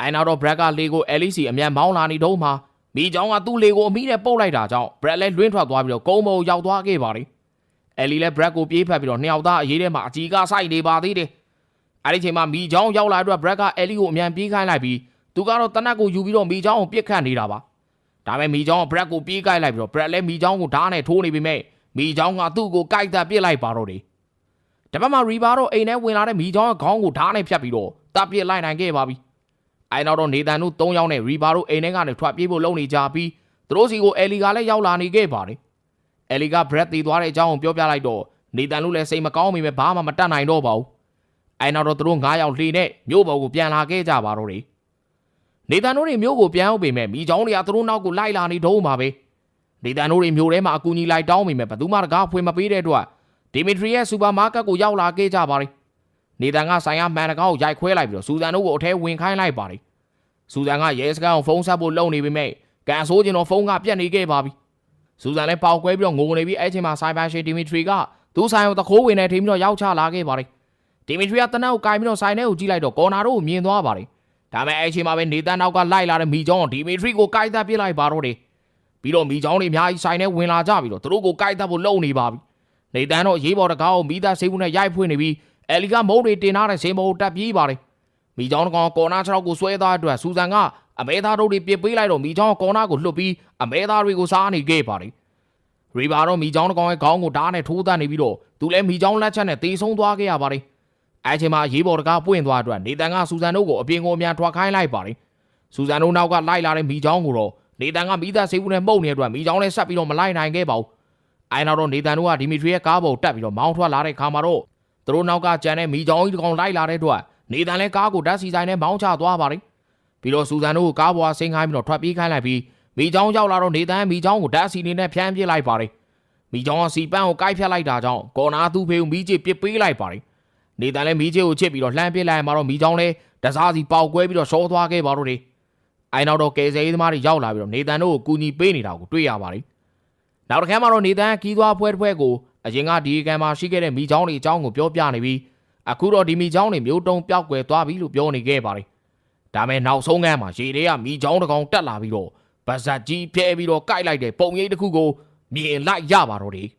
အဲနောက်တော့ဘရက်ကလေကိုအဲလီစီအမြန်မောင်းလာနေတော့မှ မိချောင်းကသူ့လေကိုအမိနဲ့ပုတ်လိုက်တာကြောင့်ဘရက်လည်းလွင့်ထွက်သွားပြီးတော့ကုန်းပေါ်ရောက်သွားခဲ့ပါတယ်အဲလီလည်းဘရက်ကိုပြေးဖက်ပြီးတော့နှစ်ယောက်သားအရေးထဲမှာအကြီးကားဆိုင်နေပါသေးတယ်အဲဒီချိန်မှာမိချောင်းရောက်လာတဲ့အတွက်ဘရက်ကအဲလီကိုအမြန်ပြေးခိုင်းလိုက်ပြီးသူကတော့တနက်ကိုယူပြီးတော့မိချောင်းကိုပြစ်ခတ်နေတာပါဒါပေမဲ့မိချောင်းကဘရက်ကိုပြေးကိုက်လိုက်ပြီးတော့ဘရက်လည်းမိချောင်းကိုဓာတ်နဲ့ထိုးနေပေမဲ့မိချောင်းကသူ့ကိုကိုက်တာပစ်လိုက်ပါတော့တယ်။တပတ်မှာရီဘာတော့အိမ်ထဲဝင်လာတဲ့မိချောင်းကခေါင်းကိုဓာတ်နဲ့ဖြတ်ပြီးတော့တပ်ပစ်လိုက်နိုင်ခဲ့ပါပြီ။ အဲနောက်တော့နေတန်တို့၃ယောက်နဲ့ရီဘာတို့အိမ်ထဲကနေထွက်ပြေးဖို့လုပ်နေကြပြီးသူတို့စီကိုအဲလီကလည်းရောက်လာနေခဲ့ပါတယ်။အဲလီကဘရက်တည်သွားတဲ့အကြောင်းကိုပြောပြလိုက်တော့နေတန်တို့လည်းစိတ်မကောင်းမိပဲဘာမှမတတ်နိုင်တော့ပါဘူး။အဲနောက်တော့သူတို့၅ယောက်လှေနဲ့မြို့ပေါ်ကိုပြန်လာခဲ့ကြပါတော့တယ်။နေတန်တို့တွေမျိုးကိုပြန်အောင်ပေမဲ့မိချောင်းတွေကသူတို့နောက်ကိုလိုက်လာနေတော့မှာပဲနေတန်တို့တွေမျိုးထဲမှာအကူကြီးလိုက်တောင်းပေမဲ့ဘယ်သူမှတကားဖွင့်မပေးတဲ့အတွက်ဒီမီထရီရဲ့စူပါမားကတ်ကိုရောက်လာခဲ့ကြပါတယ် နေတန်ကဆိုင်ရမှန်တကားကိုရိုက်ခွဲလိုက်ပြီးတော့စူဇန်တို့ကိုအထဲဝင်ခိုင်းလိုက်ပါတယ်စူဇန်ကရဲစခန်းကိုဖုန်းဆက်ဖို့လုပ်နေပေမဲ့ကန်ဆိုးကျင်တော့ဖုန်းကပြတ်နေခဲ့ပါပြီစူဇန်လည်းပေါက်ကွဲပြီးတော့ငိုနေပြီးအဲ့ချိန်မှာဆိုင်ဘာရှင်ဒီမီထရီကသူ့ဆိုင်ကိုတခိုးဝင်နေထင်းပြီးတော့ရောက်ချလာခဲ့ပါတယ်ဒီမီထရီကတနက်ကိုကင်ပြီးတော့ဆိုင်ထဲကိုကြည့်လိုက်တော့ကော်နာတို့ကိုမြင်သွားပါတယ်ဒါပေမဲ့အဲ့ချိန်မှာပဲနေတန်နောက်ကလိုက်လာတဲ့မိချောင်းဒီမီထရီကိုကိုက်တက်ပစ်လိုက်ပါတော့တယ်ပြီးတော့မိချောင်းတွေအများကြီးဆိုင်ထဲဝင်လာကြပြီးတော့သူတို့ကိုကိုက်တက်ဖို့လုပ်နေပါပြီနေတန်တော့ရေးပေါ်တကားကိုမိသားဆေးဘူးနဲ့ရိုက်ဖွင့်နေပြီး အဲလီကမုံတွေတင်ထားတဲ့ဆေးမုံကိုတက်ပြေးပါတယ်မိချောင်းတကောင်ကော်နာ6ကိုဆွဲသားအတွက်စူဇန်ကအမဲသားတို့တွေပြစ်ပေးလိုက်တော့မိချောင်းကော်နာကိုလှုပ်ပြီးအမဲသားတွေကိုစားနေခဲ့ပါတယ်ရီဘာတော့မိချောင်းတကောင်ရဲ့ခေါင်းကိုဓာတ်နဲ့ထိုးတတ်နေပြီးတော့သူလည်းမိချောင်းလက်ချက်နဲ့တေးဆုံးသွားခဲ့ရပါတယ်အဲချိန်မှာရေးပေါ်တကားပွင့်သွားအတွက်နေတန်ကစူဇန်တို့ကိုအပြင်ကိုအမြန်ထွက်ခိုင်းလိုက်ပါတယ်။စူဇန်တို့နောက်ကလိုက်လာတဲ့မိချောင်းကိုတော့နေတန်ကမိသားဆေးဘူးနဲ့မှုတ်နေတဲ့အတွက်မိချောင်းလည်းဆက်ပြီးတော့မလိုက်နိုင်ခဲ့ပါဘူး။အဲနောက်တော့နေတန်တို့ကဒီမီထရီရဲ့ကားပေါ်တက်ပြီးတော့မောင်းထွက်လာတဲ့ခါမှာတော့ သူတို့နောက်ကကြံတဲ့မိချောင်းကြီးတစ်ကောင်လိုက်လာတဲ့အတွက်နေတန်လဲကားကိုဓာတ်စီဆိုင်နဲ့မောင်းချသွားပါတယ်ပြီးတော့စူဇန်တို့ကိုကားပေါ်ဆင်းခိုင်းပြီးတော့ထွက်ပြေးခိုင်းလိုက်ပြီးမိချောင်းရောက်လာတော့နေတန်မိချောင်းကိုဓာတ်စီနေနဲ့ဖျန်းပြစ်လိုက်ပါတယ်မိချောင်းကစီပန်းကိုကိုက်ဖြတ်လိုက်တာကြောင့်ကော်နာသူ့ဖေကိုမိချစ်ပစ်ပေးလိုက်ပါတယ်နေတန်လဲမိချစ်ကိုချစ်ပြီးတော့လှမ်းပစ်လိုက်မှတော့မိချောင်းလဲတစားစီပေါက်ကွဲပြီးတော့ရှောသွားခဲ့ပါတော့တယ်အိုင်နောက်တော့ကယ်ဆယ်ရေးသမားတွေရောက်လာပြီးတော့နေတန်တို့ကိုကူညီပေးနေတာကိုတွေ့ရပါတယ်နောက်တစ်ခါမှတော့နေတန်းကီးသွားဖွဲတစ်ဖွဲကို အရင်ကဒီကံမှာရှိခဲ့တဲ့မိချောင်းတွေအကြောင်းကိုပြောပြနေပြီးအခုတော့ဒီမိချောင်းတွေမျိုးတုံးပျောက်ကွယ်သွားပြီလို့ပြောနေခဲ့ပါတယ်။ဒါမဲ့နောက်ဆုံးကမ်းမှာရေတွေကမိချောင်းတစ်ကောင်တက်လာပြီးတော့ဗဇက်ကြီးဖျဲပြီးတော့ကိုက်လိုက်တဲ့ပုံရိပ်တစ်ခုကိုမြင်လိုက်ရပါတော့တယ်။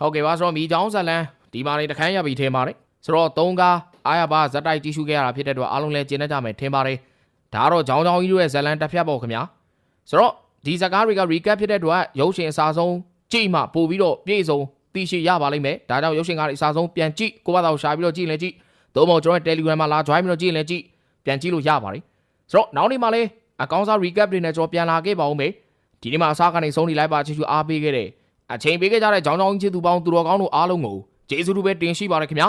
ဟုတ်ကဲ့ပါဆိုတော့မိချောင်းဇက်လန် ဒီမှာနေတခန်းရပြီထင်ပါတယ်။ဆိုတော့သုံးကားအားရပါဇက်တိုက်ကြည့်ရှုခဲ့ရတာဖြစ်တဲ့အတွက်အားလုံးလည်းကျင်းနေကြမယ်ထင်ပါတယ်။ဒါကတော့ကြောင်းကြောင်းကြီးတို့ရဲ့ဇက်လန်တစ်ဖြတ်ပေါ့ခင်ဗျာ။ဆိုတော့ဒီဇက်ကားတွေက recap ဖြစ်တဲ့အတွက်ရုပ်ရှင်အစားဆုံးကြည့်မှပို့ပြီးတော့ပြည့်စုံသိရှိရပါလိမ့်မယ်။ဒါကြောင့်ရုပ်ရှင်ကားတွေအစားဆုံးပြန်ကြည့်ကိုယ့်ဘာသာကိုရှာပြီးတော့ကြည့်လည်းကြည့်။သို့မဟုတ်ကျွန်တော်ရဲ့ Telegram မှာလာ join ပြီးတော့ကြည့်လည်းကြည့်ပြန်ကြည့်လို့ရပါတယ်။ဆိုတော့နောက်နေ့မှလည်းအကောင်းစား recap တွေနဲ့ကျွန်တော်ပြန်လာခဲ့ပါဦးမယ်။ဒီနေ့မှအစားကနေဆုံးနေလိုက်ပါချစ်ချူအားပေးခဲ့တဲ့အချိန်ပေးခဲ့ကြတဲ့ကြောင်းကြောင်းကြီးချစ်သူပေါင်းသူတော်ကောင်းတို့အားလုံးကို ကျေးဇူးတူပဲတင်ရှိပါရခင်ဗျာ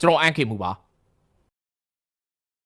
ကျွန်တော်အန်ခေမှုပါ